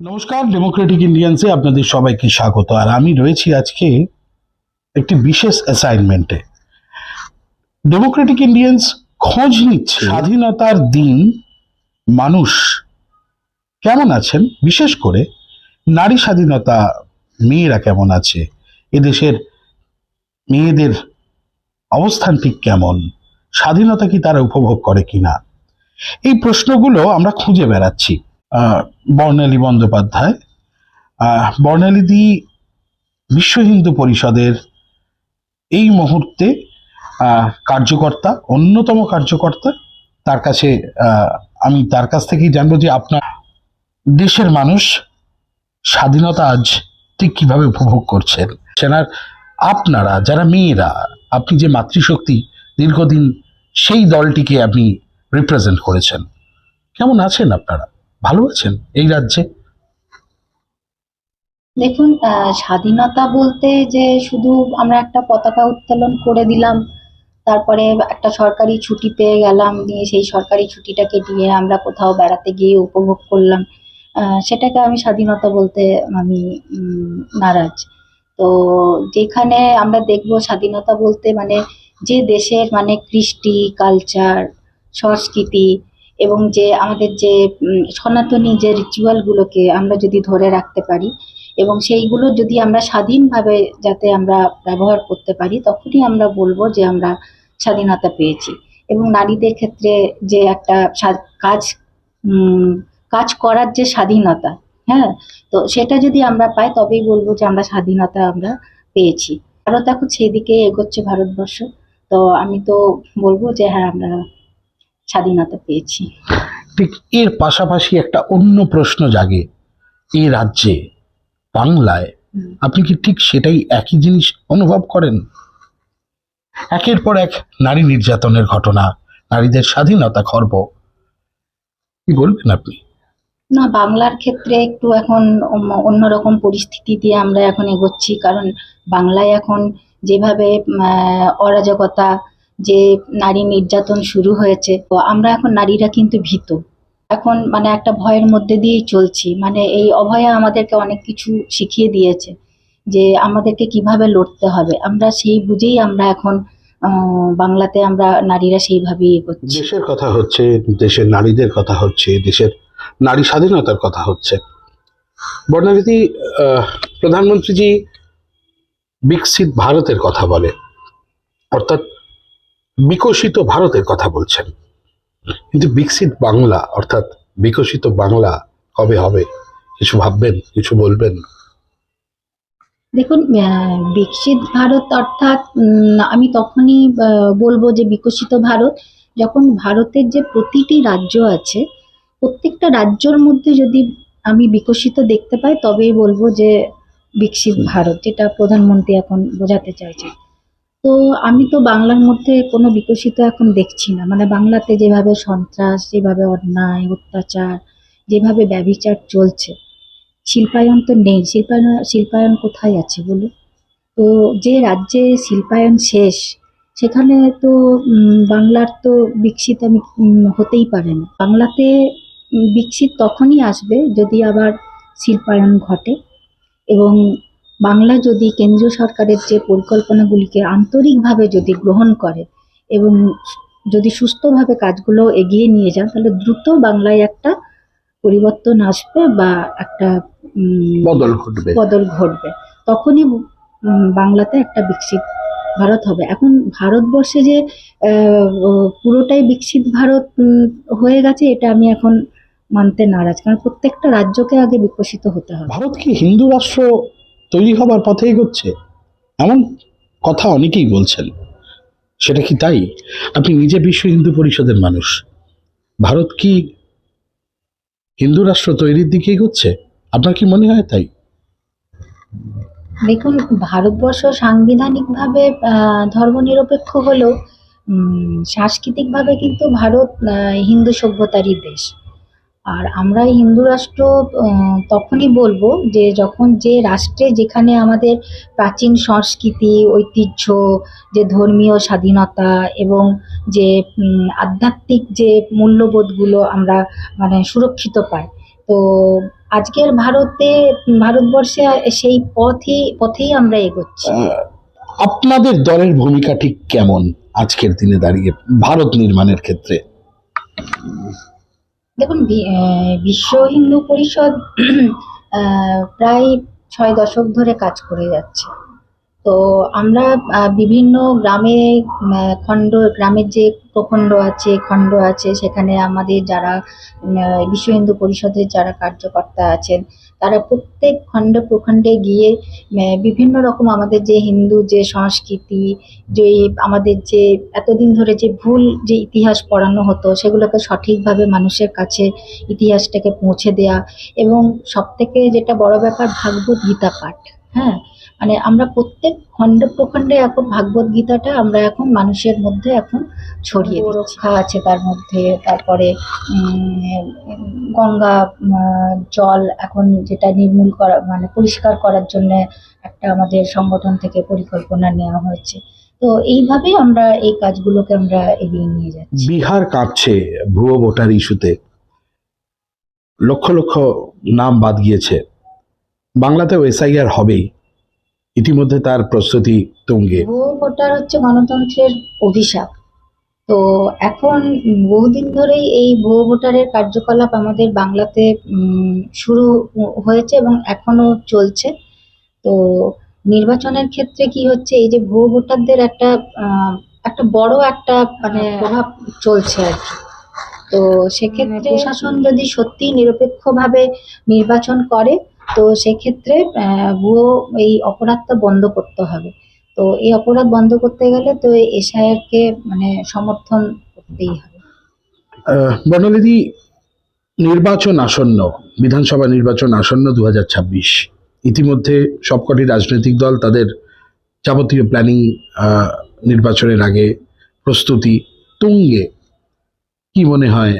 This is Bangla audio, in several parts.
নমস্কার ডেমোক্রেটিক ইন্ডিয়ান্সে আপনাদের সবাইকে স্বাগত। আর আমি রয়েছি আজকে একটি বিশেষ অ্যাসাইনমেন্টে ডেমোক্রেটিক ইন্ডিয়ান্স খোঁজ নিচ্ছে। স্বাধীনতার দিন মানুষ কেমন আছেন? বিশেষ করে নারী স্বাধীনতা মেয়েরা কেমন আছে? এদেশের মেয়েদের অবস্থান ঠিক কেমন? স্বাধীনতা কি তারা উপভোগ করে কিনা? এই প্রশ্নগুলো আমরা খুঁজে বেড়াচ্ছি। বর্ণালী বন্দ্যোপাধ্যায়। বর্ণালীদি বিশ্ব হিন্দু পরিষদের এই মুহূর্তে কার্যকর্তা, অন্যতম কার্যকর্তা। তার কাছে আমি তার কাছ থেকেই জানব যে আপনার দেশের মানুষ স্বাধীনতা আজ ঠিক কীভাবে উপভোগ করছেন। সেনার আপনারা, যারা মেয়েরা, আপনি যে মাতৃশক্তি দীর্ঘদিন সেই দলটিকে আপনি রিপ্রেজেন্ট করেছেন, কেমন আছেন আপনারা? ভালো আছেন এই রাজ্যে? দেখুন স্বাধীনতা বলতে যে শুধু আমরা একটা পতাকা উত্তোলন করে দিলাম, তারপরে একটা সরকারি ছুটি পেয়ে গেলাম দিয়ে সেই সরকারি ছুটিটাকে দিয়ে আমরা কোথাও বেড়াতে গিয়ে উপভোগ করলাম সেটাকে আমি স্বাধীনতা বলতে আমি নারাজ। তো যেখানে আমরা দেখব স্বাধীনতা বলতে মানে যে দেশের মানে কৃষ্টি কালচার সংস্কৃতি এবং যে আমাদের যে সনাতনী যে রিচুয়ালগুলোকে আমরা যদি ধরে রাখতে পারি এবং সেইগুলো যদি আমরা স্বাধীনভাবে যাতে আমরা ব্যবহার করতে পারি, তখনই আমরা বলব যে আমরা স্বাধীনতা পেয়েছি। এবং নারীদের ক্ষেত্রে যে একটা কাজ কাজ করার যে স্বাধীনতা হ্যাঁ? তো সেটা যদি আমরা পাই, তবেই বলব যে আমরা স্বাধীনতা আমরা পেয়েছি। ভারত এখন সেদিকে এগোচ্ছে ভারতবর্ষ। তো আমি তো বলব যে হ্যাঁ আমরা স্বাধীনতা পেয়েছি। ঠিক এর পাশাপাশি একটা অন্য প্রশ্ন জাগে। এই রাজ্যে বাংলায় আপনি কি ঠিক সেটাই একই জিনিস অনুভব করেন? একের পর এক নারী নির্যাতনের ঘটনা নারীদের স্বাধীনতা খর্ব। কি বলবেন আপনি? না বাংলার ক্ষেত্রে একটু এখন অন্য- অন্যরকম পরিস্থিতি দিয়ে আমরা এখন এগোচ্ছি। কারণ বাংলায় এখন যেভাবে অরাজকতা যে নারী নির্যাতন শুরু হয়েছে তো আমরা এখন নারীরা কিন্তু ভীত। এখন মানে একটা ভয়ের মধ্যে দিয়েই চলছি। মানে এই অভয়া আমাদেরকে অনেক কিছু শিখিয়ে দিয়েছে যে আমাদেরকে কীভাবে লড়তে হবে। আমরা সেই বুঝেই আমরা এখন বাংলাতে আমরা নারীরা সেইভাবেই দেশের কথা হচ্ছে দেশের নারীদের কথা হচ্ছে দেশের নারী স্বাধীনতার কথা হচ্ছে। আহ, প্রধানমন্ত্রীজি বিকশিত ভারতের কথা বলে। অর্থাৎ বিকশিত ভারতের কথা বলছেন। কিন্তু বিকশিত বাংলা অর্থাৎ বিকশিত বাংলা কবে হবে? কিছু ভাববেন কিছু বলবেন? দেখুন বিকশিত ভারত অর্থাৎ আমি তখনই বলব যে বিকশিত ভারত যখন ভারতের যে প্রতিটি রাজ্য আছে প্রত্যেকটা রাজ্যর মধ্যে যদি আমি বিকশিত দেখতে পাই তবেই বলব যে বিকশিত ভারত যেটা প্রধানমন্ত্রী এখন বোঝাতে চাইছে তো আমি তো বাংলার মধ্যে কোনো বিকশিত এখন দেখছি না। মানে বাংলাতে যেভাবে সন্ত্রাস, যেভাবে অন্যায়, অত্যাচার, যেভাবে ব্যভিচার চলছে, শিল্পায়ন তো নেই। শিল্পায়ন শিল্পায়ন কোথায় আছে বলুন? তো যে রাজ্যে শিল্পায়ন শেষ, সেখানে তো বাংলার তো বিকশিত আমি হতেই পারে না। বাংলাতে বিকশিত তখনই আসবে যদি আবার শিল্পায়ন ঘটে এবং বাংলা যদি কেন্দ্রীয় সরকারের যে পরিকল্পনাগুলিকে আন্তরিকভাবে যদি গ্রহণ করে এবং যদি সুস্থভাবে কাজগুলো এগিয়ে নিয়ে যান তাহলে দ্রুত বাংলায় একটা পরিবর্তন আসবে বা একটা বদল ঘটবে। বদল ঘটবে। তখনই বাংলাতে একটা বিকশিত ভারত হবে। এখন ভারতবর্ষে যে পুরোটাই বিকশিত ভারত হয়ে গেছে এটা আমি এখন মানতে নারাজ। কারণ প্রত্যেকটা রাজ্যকে আগে বিকশিত হতে হবে। ভারত কি হিন্দু রাষ্ট্র হবার পথে এগোচ্ছে। এমন কথা অনেকেই বলছেন। সেটা কি তাই? আপনি নিজে বিশ্ব হিন্দু পরিষদের মানুষ। ভারত কি হিন্দু রাষ্ট্র তৈরির দিকে এগোচ্ছে? আপনার কি মনে হয় তাই? দেখুন, ভারতবর্ষ সাংবিধানিকভাবে ধর্মনিরপেক্ষ হলেও সাংস্কৃতিকভাবে কিন্তু ভারত হিন্দু সভ্যতারই দেশ। আর আমরা হিন্দু রাষ্ট্র তখনই বলব যে যখন যে রাষ্ট্রে যেখানে আমাদের প্রাচীন সংস্কৃতি, ঐতিহ্য, যে ধর্মীয় স্বাধীনতা এবং যে আধ্যাত্মিক যে মূল্যবোধগুলো আমরা মানে সুরক্ষিত পাই, তো আজকের ভারতে, ভারতবর্ষে সেই পথই, পথেই আমরা এগোচ্ছি। আপনাদের দলের ভূমিকা ঠিক কেমন আজকের দিনে দাঁড়িয়ে ভারত নির্মাণের ক্ষেত্রে? দেখুন বিশ্ব হিন্দু পরিষদ প্রায় ছয় দশক ধরে কাজ করে যাচ্ছে। তো আমরা বিভিন্ন গ্রামে খণ্ড, গ্রামের যে প্রখণ্ড আছে, খণ্ড আছে, সেখানে আমাদের যারা বিশ্ব হিন্দু পরিষদের যারা কার্যকর্তা আছেন তারা প্রত্যেক খণ্ড প্রখণ্ডে গিয়ে বিভিন্ন রকম আমাদের যে হিন্দু, যে সংস্কৃতি, যে আমাদের যে এতদিন ধরে যে ভুল যে ইতিহাস পড়ানো হতো, সেগুলোকে সঠিকভাবে মানুষের কাছে ইতিহাসটাকে পৌঁছে দেয়া এবং সব থেকে যেটা বড় ব্যাপার, ভাগবত গীতা পাঠ হ্যাঁ? মানে আমরা প্রত্যেক খণ্ড প্রখণ্ডে এখন ভাগবত গীতাটা আমরা এখন মানুষের মধ্যে এখন ছড়িয়ে রক্ষা আছে তার মধ্যে তারপরে গঙ্গা জল এখন যেটা নির্মূল করা মানে পরিষ্কার করার জন্য একটা আমাদের সংগঠন থেকে পরিকল্পনা নেওয়া হয়েছে। তো এইভাবেই আমরা এই কাজগুলোকে আমরা এগিয়ে নিয়ে যাচ্ছি। বিহার কাঁপছে ভুয়ো ভোটার ইস্যুতে। লক্ষ লক্ষ নাম বাদ গিয়েছে। বাংলাতেও এসআইআর হবেই। ইতিমধ্যে তার প্রস্তুতি তুঙ্গে। ভুয়ো ভোটার হচ্ছে গণতন্ত্রের অভিশাপ। তো এখন বহুদিন ধরেই এই ভুয়ো ভোটারের কার্যকলাপ আমাদের বাংলাতে উম, শুরু হয়েছে এবং এখনও চলছে। তো নির্বাচনের ক্ষেত্রে কি হচ্ছে এই যে ভুয়ো ভোটারদের একটা আহ, একটা বড় একটা মানে প্রভাব চলছে আর কি। তো সেক্ষেত্রে প্রশাসন যদি সত্যি নিরপেক্ষভাবে নির্বাচন করে তো সেক্ষেত্রে ভুয়ো এই অপরাধটা বন্ধ করতে হবে। তো এই অপরাধ বন্ধ করতে গেলে তো এসআইআর কে মানে সমর্থন করতেই হবে। বর্ণালীদি নির্বাচন আসন্ন, বিধানসভা নির্বাচন আসন্ন দু হাজার ছাব্বিশ। ইতিমধ্যে সবকটি রাজনৈতিক দল তাদের যাবতীয় প্ল্যানিং নির্বাচনের আগে প্রস্তুতি তুঙ্গে। কি মনে হয়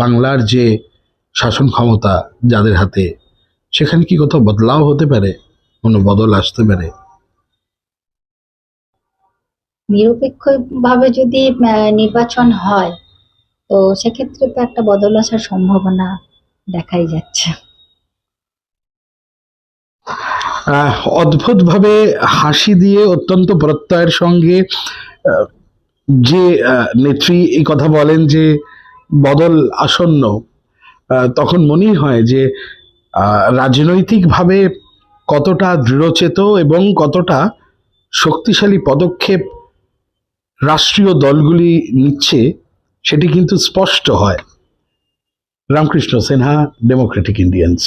বাংলার যে শাসন ক্ষমতা যাদের হাতে সেখানে কি কোথাও বদলাও হতে পারে? কোনো বদল আসতে পারে? নিরপেক্ষভাবে যদি আহ, নির্বাচন হয় তো সেক্ষেত্রে তো একটা বদল আসার সম্ভাবনা দেখাই যাচ্ছে। আহ, অদ্ভুতভাবে হাসি দিয়ে অত্যন্ত প্রত্যয়ের সঙ্গে যে নেত্রী এই কথা বলেন যে বদল আসন্ন তখন মনেই হয় যে রাজনৈতিকভাবে কতটা দৃঢ়চেত এবং কতটা শক্তিশালী পদক্ষেপ রাষ্ট্রীয় দলগুলি নিচ্ছে, সেটি কিন্তু স্পষ্ট হয়। Ramakrishna Sinha Democratic Indians